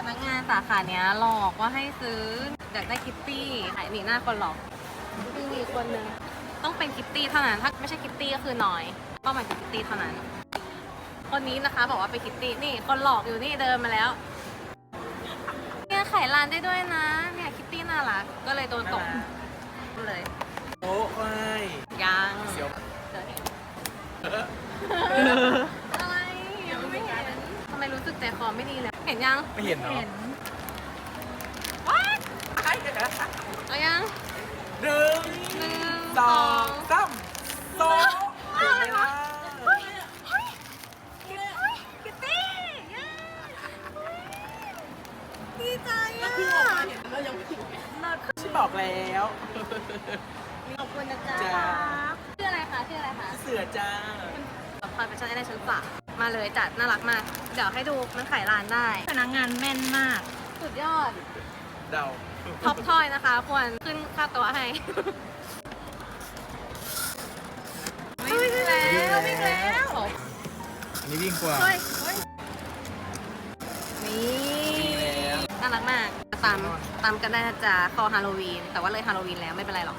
สาขาเนี้ยหลอกว่าให้ซื้ออยากได้คิตตี้ขายหนีหน้าคนหลอกมีอีกคนนึงต้องเป็นคิตตี้เท่านั้น ถ้าไม่ใช่คิตตี้ก็คือน้อยเป้าหมายคือคิตตี้เท่านั้น คนนี้นะคะบอกว่าเป็นคิตตี้นี่คนหลอกอยู่นี่เดินมาแล้ว เนี่ยขายร้านได้ด้วยนะ เนี่ยคิตตี้น่ารักก็เลยโดนตกเลยโอ้ไม่ยังเสียวเดี๋ยวเห็นอะไรยังไม่เห็นทำไมรู้สึกใจคอไม่ดีเลยเห็นยังไม่เห็นเนาะเอายังหนึ่งหนึ่งสองสามโตะอะไรวะเฮ้ยเฮ้ยเฮ้ยคิตตี้เย้ดีใจอะฉันบอกแล้วขอบคุณนะจ๊ะจ้าชื่ออะไรคะชื่ออะไรคะเสือจ้าคอยเป็นชั้นได้ชั้นสาม มาเลยจัดน่ารักมาก เดี๋ยวให้ดูมันขายร้านได้พนักงานแม่นมาก สุดยอดเดาท็อปทอยนะคะ ควรขึ้นค่าตัวให้วิ่งแล้ววิ่งแล้วอันนี้วิ่งกว่า เฮ้ยนี่น่ารักมาก ตามตามกันได้นะจ๊ะคอฮาโลวีน แต่ว่าเลยฮาโลวีนแล้วไม่เป็นไรหรอก